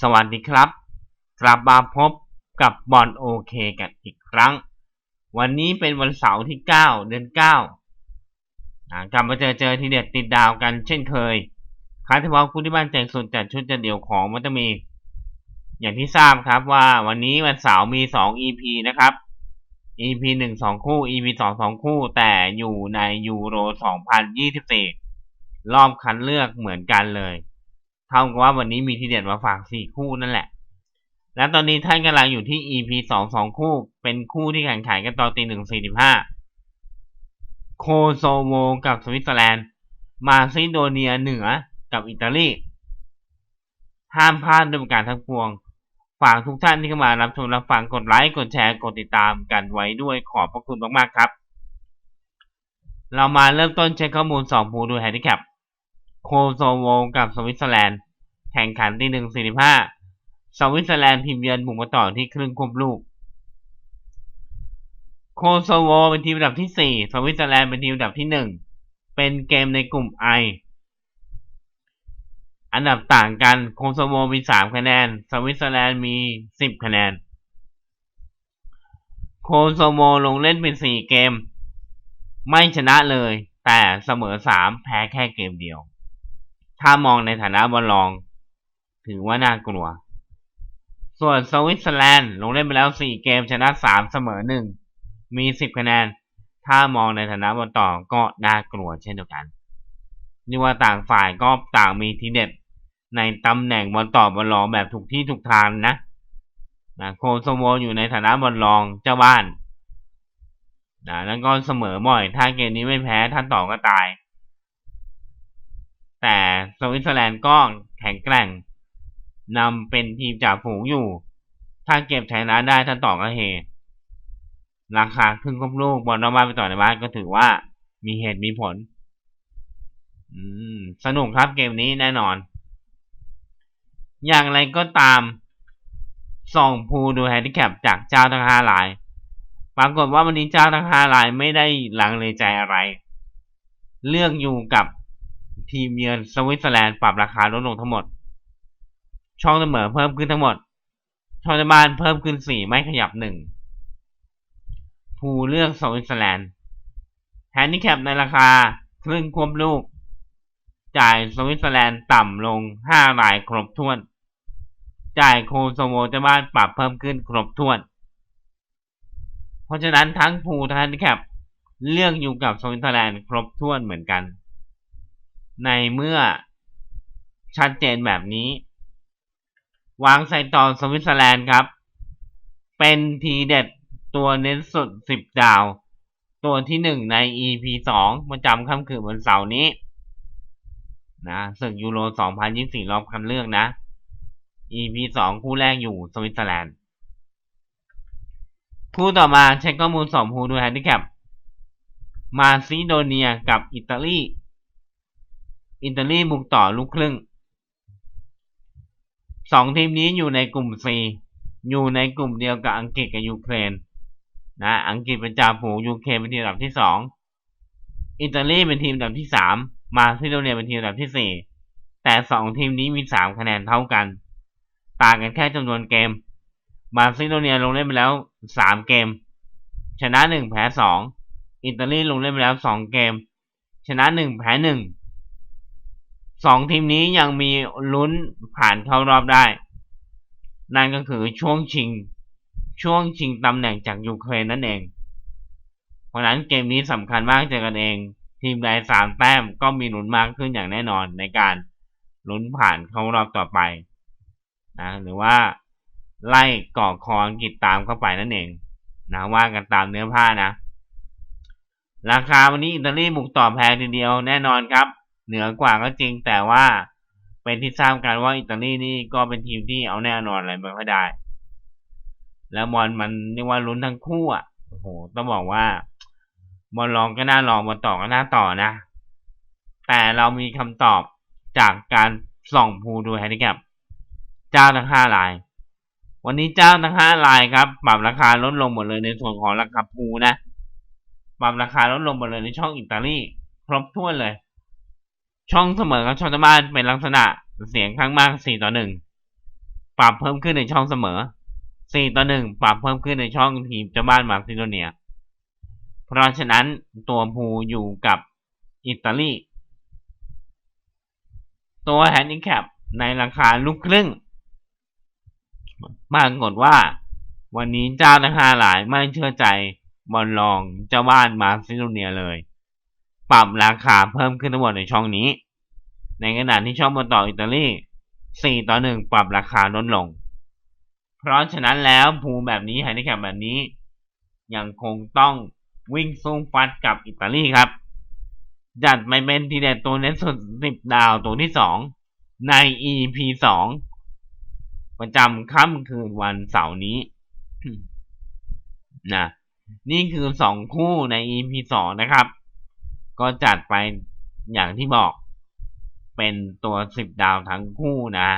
สวัสดีครับ กลับมาพบกับบอลโอเคกันอีกครั้ง วันนี้เป็นวันเสาร์ที่ 9 เดือน9อ่ากลับมาเจอเจอทีเด็ดติดดาวกันเช่นเคยคาร์ทวอลคู่ที่บ้านแจกสุดจัดชุดจัดเดี่ยวของมันจะมี อย่างที่ทราบครับว่าวันนี้วันเสาร์มี 2 EP นะครับ EP 1 2 คู่ EP 2 2 คู่ แต่อยู่ในยูโร 2024 รอบคัดเลือกเหมือนกันเลย เท่ากับว่าวันนี้มีทีเด็ดมาฝากสี่คู่นั่นแหละ และตอนนี้ท่านกำลังอยู่ที่ EP สองสองคู่ เป็นคู่ที่แข่งขันกันตอนตีหนึ่งสี่สิบห้าโคโซโวกับสวิตเซอร์แลนด์ มาซิโดเนียเหนือกับอิตาลี ห้ามพลาดด้วยประการทั้งปวง ฝากทุกท่านที่เข้ามารับชมรับฟังกดไลค์กดแชร์กดติดตามกันไว้ด้วยขอบพระคุณมากๆครับ เรามาเริ่มต้นเช็คข้อมูลสองภูดูแฮนดิแคป โคโซโวกับสวิตเซอร์แลนด์แข่งขันที่หนึ่งสี่สิบห้าสวิตเซอร์แลนด์ทีมเยือนบุกมาต่อที่ครึ่งควบลูก โคโซโวเป็นทีมอันดับที่สี่สวิตเซอร์แลนด์เป็นทีมอันดับที่หนึ่งเป็นเกมในกลุ่มไออันดับต่างกันโคโซโวมีสามคะแนน สวิตเซอร์แลนด์มีสิบคะแนน โคโซโวลงเล่นเป็นสี่เกม ไม่ชนะเลย แต่เสมอสามแพ้แค่เกมเดียว ถ้ามองในฐานะบอลรอง ถือว่าน่ากลัว ส่วนสวิตเซอร์แลนด์ลงเล่นไปแล้ว 4 เกมชนะ3เสมอ1มี 10 คะแนน ถ้ามองในฐานะบอลต่อก็น่ากลัวเช่นเดียวกันนี่ว่าต่างฝ่ายก็ต่างมีทีเด็ดในตำแหน่งบอลต่อบอลรองแบบถูกที่ถูกทางนะนะโคโซโวอยู่ในฐานะบอลรองเจ้าบ้านนะแล้วก็เสมอบ่อย ถ้าเกมนี้ไม่แพ้ท่านต่อก็ตาย สวิตเซอร์แลนด์ก็แข็งแกร่งนำเป็นทีมจ่าฝูงอยู่ ถ้าเก็บชนะได้ท่านต่อก็เฮราคาครึ่งครบลูกบอลนอกบ้านไปต่อในบ้านก็ถือว่ามีเหตุมีผล อืม สนุกครับเกมนี้แน่นอน อย่างไรก็ตามส่องภูดูแฮนดิแคปจากเจ้าทั้งห้าลาย ปรากฏว่าวันนี้เจ้าทั้งห้าลายไม่ได้หลังเลยใจอะไร เลือกอยู่กับ ทีมเยือนสวิตเซอร์แลนด์ปรับราคาลดลงทั้งหมด ช่องเสมอเพิ่มขึ้นทั้งหมด ช่องในบ้านเพิ่มขึ้นสี่ไม่ขยับหนึ่งผู้เลือกสวิตเซอร์แลนด์แฮนดิแคปในราคาครึ่งควบลูก จ่ายสวิตเซอร์แลนด์ต่ำลงห้ารายครบถ้วน จ่ายโคโซโวจะบ้านปรับเพิ่มขึ้นครบถ้วน เพราะฉะนั้นทั้งผู้ทั้งแฮนดิแคปเลือกอยู่กับสวิตเซอร์แลนด์ครบถ้วนเหมือนกัน ในเมื่อชัดเจนแบบนี้วางใส่ต่อสวิตเซอร์แลนด์ครับ เป็นทีเด็ดตัวเน้นสุด 10 ดาว ตัวที่ 1 ใน EP 2 ประจำค่ำคืนวันเสาร์นี้นะศึกยูโร 2024 รอบคัดเลือกนะ EP 2 คู่แรกอยู่สวิตเซอร์แลนด์ คู่ต่อมาเช็คข้อมูลสองคู่ด้วยแฮนดิแคปมาซิโดเนียกับอิตาลี อิตาลีบุกต่อลูกครึ่งสองทีมนี้อยู่ในกลุ่ม C อยู่ในกลุ่มเดียวกับอังกฤษกับยูเครนนะอังกฤษเป็นจ่าฝูงยูเครนเป็นทีมอันดับที่สองอิตาลีเป็นทีมอันดับที่สามมาซิโดเนียเป็นทีมอันดับที่สี่แต่สองทีมนี้มีสามคะแนนเท่ากัน ต่างกันแค่จำนวนเกม มาซิโดเนียลงเล่นไปแล้วสามเกม ชนะหนึ่งแพ้สองอิตาลีลงเล่นไปแล้วสองเกม ชนะหนึ่งแพ้หนึ่ง สองทีมนี้ยังมีลุ้นผ่านเข้ารอบได้ นั่นก็คือช่วงชิง ช่วงชิงตำแหน่งจากยูเครนนั่นเอง เพราะนั้นเกมนี้สำคัญมากเจอกันเอง ทีมใดสามแต้มก็มีลุ้นมากขึ้นอย่างแน่นอนในการลุ้นผ่านเข้ารอบต่อไปนะหรือว่าไล่ก่อคออังกฤษตามเข้าไปนั่นเองนะว่ากันตามเนื้อผ้านะ ราคาวันนี้อิตาลีบุกต่อแพงทีเดียวแน่นอนครับ เหนือกว่าก็จริงแต่ว่าเป็นที่ทราบกันว่าอิตาลีนี่ก็เป็นทีมที่เอาแน่นอนอะไรไม่ค่อยได้ แล้วบอลมันเรียกว่าลุ้นทั้งคู่อะโอ้โหต้องบอกว่าบอลลองก็น่าลองบอลต่อก็น่าต่อนะ แต่เรามีคำตอบจากการส่องภูดูแฮนดิแคปเจ้าทั้งห้าลาย วันนี้เจ้าทั้งห้าลายครับปรับราคาลดลงหมดเลยในส่วนของราคาภูนะปรับราคาลดลงหมดเลยในช่องอิตาลีครบถ้วนเลย ช่องเสมอกับช่องตะบ้านเป็นลักษณะเสียงข้างมาก4ต่อ1ปรับเพิ่มขึ้นในช่องเสมอสี่ต่อหนึ่งปรับเพิ่มขึ้นในช่องทีมเจ้าบ้านมาซิโดเนีย เพราะฉะนั้นตัวภูอยู่กับอิตาลี ตัวแฮนดิแคปในราคาลูกครึ่งปรากฏว่า วันนี้เจ้าทั้งห้าหลายไม่เชื่อใจบอลลองเจ้าบ้านมาซิโดเนียเลย ปรับราคาเพิ่มขึ้นทั้งหมดในช่องนี้ ในขณะที่ช่องบอลต่ออิตาลี4ต่อ1ปรับราคาลดลง เพราะฉะนั้นแล้วภูแบบนี้ไฮนิแคปแบบนี้ ยังคงต้องวิ่งสู้ฟัดกับอิตาลีครับ จัดไปเป็นทีเด็ดตัวเน้นสุด10 ดาวตัวที่ 2 ใน EP 2 ประจำค่ำคืนวันเสาร์นี้นะนี่คือ 2 คู่ใน EP 2 นะครับ ก็จัดไปอย่างที่บอกเป็นตัวสิบดาวทั้งคู่นะ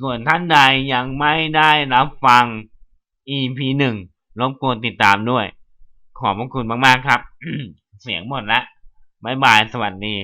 ส่วนท่านใดยังไม่ได้รับฟัง EP 1รบกวนติดตามด้วย ขอบพระคุณมาก ๆ ครับ เสียงหมดละบ๊ายบาย สวัสดี